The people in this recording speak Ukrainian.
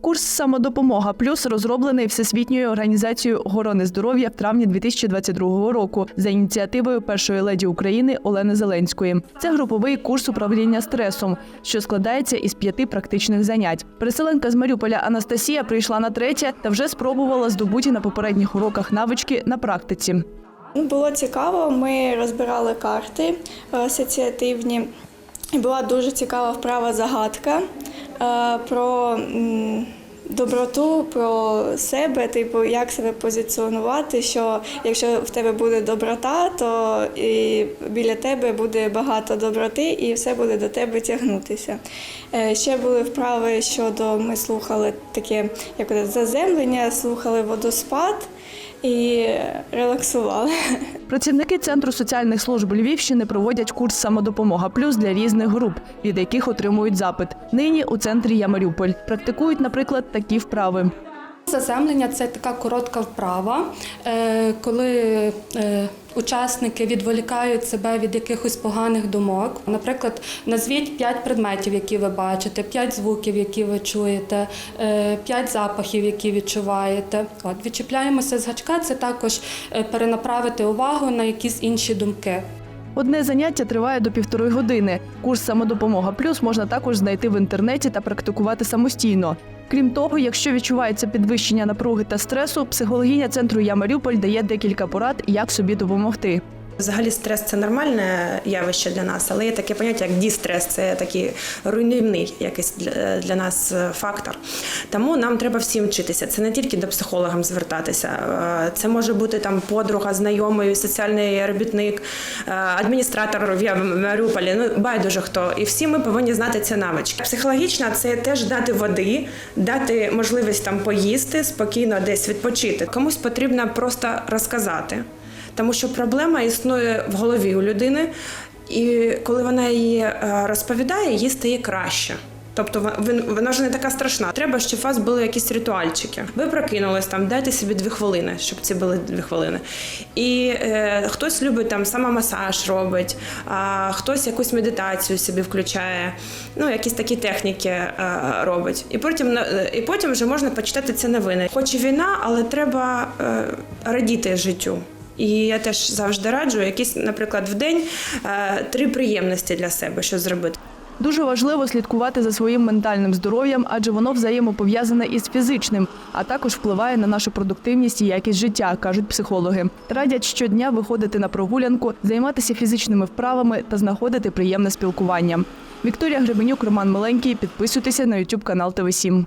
Курс самодопомога плюс розроблений Всесвітньою організацією охорони здоров'я в травні 2022 року за ініціативою першої леді України Олени Зеленської. Це груповий курс управління стресом, що складається із п'яти практичних занять. Переселенка з Маріуполя Анастасія прийшла на третє та вже спробувала здобуті на попередніх уроках навички на практиці. Ну, Було цікаво, ми розбирали карти е, асоціативні. Була дуже цікава вправа загадка про доброту, про себе, типу, як себе позиціонувати, що якщо в тебе буде доброта, то і біля тебе буде багато доброти і все буде до тебе тягнутися. Е, Ще були вправи щодо ми слухали таке як заземлення, слухали водоспад і релаксували. Працівники центру соціальних служб Львівщини проводять курс самодопомога плюс для різних груп, від яких отримують запит. Нині у центрі Я Маріуполь практикують, наприклад, такі вправи. Заземлення це така коротка вправа, е, коли е, учасники відволікають себе від якихось поганих думок. Наприклад, назвіть п'ять предметів, які ви бачите, п'ять звуків, які ви чуєте, е, п'ять запахів, які відчуваєте. От відчіпляємося з гачка. Це також перенаправити увагу на якісь інші думки. Одне заняття триває до півтори години. Курс самодопомога плюс можна також знайти в інтернеті та практикувати самостійно. Крім того, якщо відчувається підвищення напруги та стресу, психологиня центру Я Маріуполь дає декілька порад, як собі допомогти. Взагалі стрес це нормальне явище для нас, але є таке поняття, як дістрес, це такий руйнівний якийсь для, нас е, фактор. Тому нам треба всім вчитися. Це не тільки до психологам звертатися. Е, Це може бути там подруга, знайомий, соціальний робітник, е, адміністратор в Маріуполі, ну байдуже хто. І всі ми повинні знати ці навички. Психологічна це теж дати води, дати можливість там поїсти, спокійно десь відпочити. Комусь потрібно просто розказати. Тому що проблема існує в голові у людини, і коли вона її е, розповідає, їй стає краще. Тобто вон- вон- вона вже не така страшна. Треба, щоб у вас були якісь ритуальчики. Ви прокинулись там, дайте собі дві хвилини, щоб ці були дві хвилини. І е, хтось любить там самомасаж робить, а хтось якусь медитацію собі включає, ну якісь такі техніки е, робить. І потім е, і потім вже можна почитати ці новини. Хоч і війна, але треба е, радіти життю. І я теж завжди раджу якісь, наприклад, в день е, три приємності для себе, що зробити. Дуже важливо слідкувати за своїм ментальним здоров'ям, адже воно взаємопов'язане із фізичним, а також впливає на нашу продуктивність і якість життя, кажуть психологи. Радять щодня виходити на прогулянку, займатися фізичними вправами та знаходити приємне спілкування. Вікторія Гребенюк, Роман Миленький. Підписуйтеся на YouTube канал ТВ 7